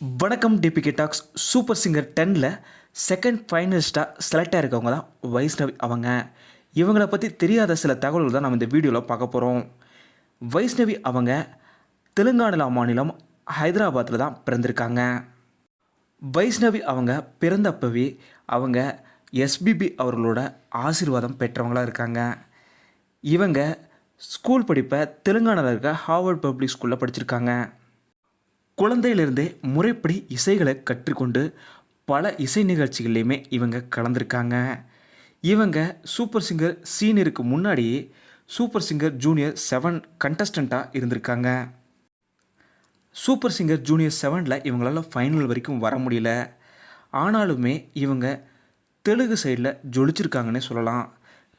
வணக்கம் DPK talks super singer டெனில் second ஃபைனலிஸ்ட்டாக செலக்ட் ஆகிருக்கவங்க தான் வைஷ்ணவி அவங்க. இவங்களை பற்றி தெரியாத சில தகவல்கள் தான் நம்ம இந்த வீடியோவில் பார்க்க போகிறோம் வைஷ்ணவி அவங்க தெலுங்கானா மாநிலம் ஹைதராபாத்தில் தான் பிறந்திருக்காங்க. வைஷ்ணவி அவங்க பிறந்தப்பவே அவங்க எஸ்பிபி அவர்களோட ஆசீர்வாதம் பெற்றவங்களாக இருக்காங்க. இவங்க ஸ்கூல் படிப்பை தெலுங்கானாவில் இருக்க ஹார்வர்ட் பப்ளிக் ஸ்கூலில் படிச்சிருக்காங்க. குழந்தையிலிருந்தே முறைப்படி இசைகளை கற்றுக்கொண்டு பல இசை நிகழ்ச்சிகள்லையுமே இவங்க கலந்துருக்காங்க. இவங்க சூப்பர் சிங்கர் சீனியருக்கு முன்னாடியே சூப்பர் சிங்கர் ஜூனியர் செவன் கண்டஸ்டண்ட்டாக இருந்திருக்காங்க. சூப்பர் சிங்கர் ஜூனியர் செவனில் இவங்களால் ஃபைனல் வரைக்கும் வர முடியல. ஆனாலுமே இவங்க தெலுங்கு சைடில் ஜொலிச்சிருக்காங்கன்னே சொல்லலாம்.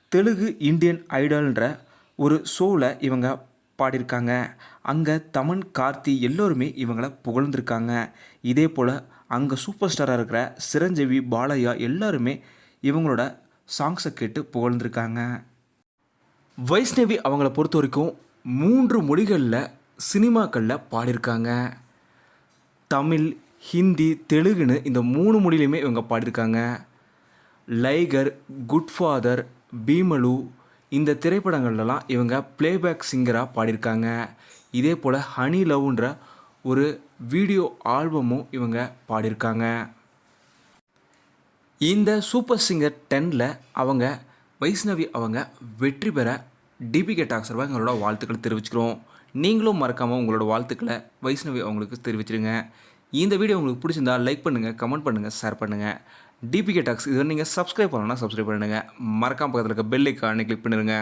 தெலுங்கு இந்தியன் ஐடல்ன்ற ஒரு ஷோவில் இவங்க பாடியிருக்காங்க. அங்கே தமன் கார்த்தி எல்லோருமே இவங்களை புகழ்ந்திருக்காங்க. இதே போல் அங்கே சூப்பர் ஸ்டாராக இருக்கிற சிரஞ்சீவி பாலையா எல்லாருமே இவங்களோட சாங்ஸை கேட்டு புகழ்ந்திருக்காங்க. வைஷ்ணவி அவங்கள பொறுத்த வரைக்கும் மூன்று மொழிகளில் சினிமாக்களில் பாடியிருக்காங்க. தமிழ் ஹிந்தி தெலுங்குன்னு இந்த மூணு மொழியிலையுமே இவங்க பாடியிருக்காங்க. லைகர் குட் ஃபாதர் பீமலு இந்த திரைப்படங்கள்லாம் இவங்க ப்ளேபேக் சிங்கராக பாடியிருக்காங்க. இதே போல் ஹனி லவ்ன்ற ஒரு வீடியோ ஆல்பமும் இவங்க பாடியிருக்காங்க. இந்த சூப்பர் சிங்கர் டென்னில் அவங்க வைஷ்ணவி அவங்க வெற்றி பெற டிபிகே டாக் சார்பாக எங்களோட வாழ்த்துக்களை தெரிவிச்சுக்கிறோம். நீங்களும் மறக்காமல் உங்களோட வாழ்த்துக்களை வைஷ்ணவி அவங்களுக்கு தெரிவிச்சிருங்க. இந்த வீடியோ உங்களுக்கு பிடிச்சிருந்தா லைக் பண்ணுங்கள் கமெண்ட் பண்ணுங்கள் ஷேர் பண்ணுங்கள் டிபிகே டாக்ஸ் இது நீங்கள் சப்ஸ்கிரைப் பண்ணணும்னா சப்ஸ்கிரைப் பண்ணுங்கள் மறக்காம பக்கத்தில் இருக்க பெல் ஐக்கானை கிளிக் பண்ணிடுங்க.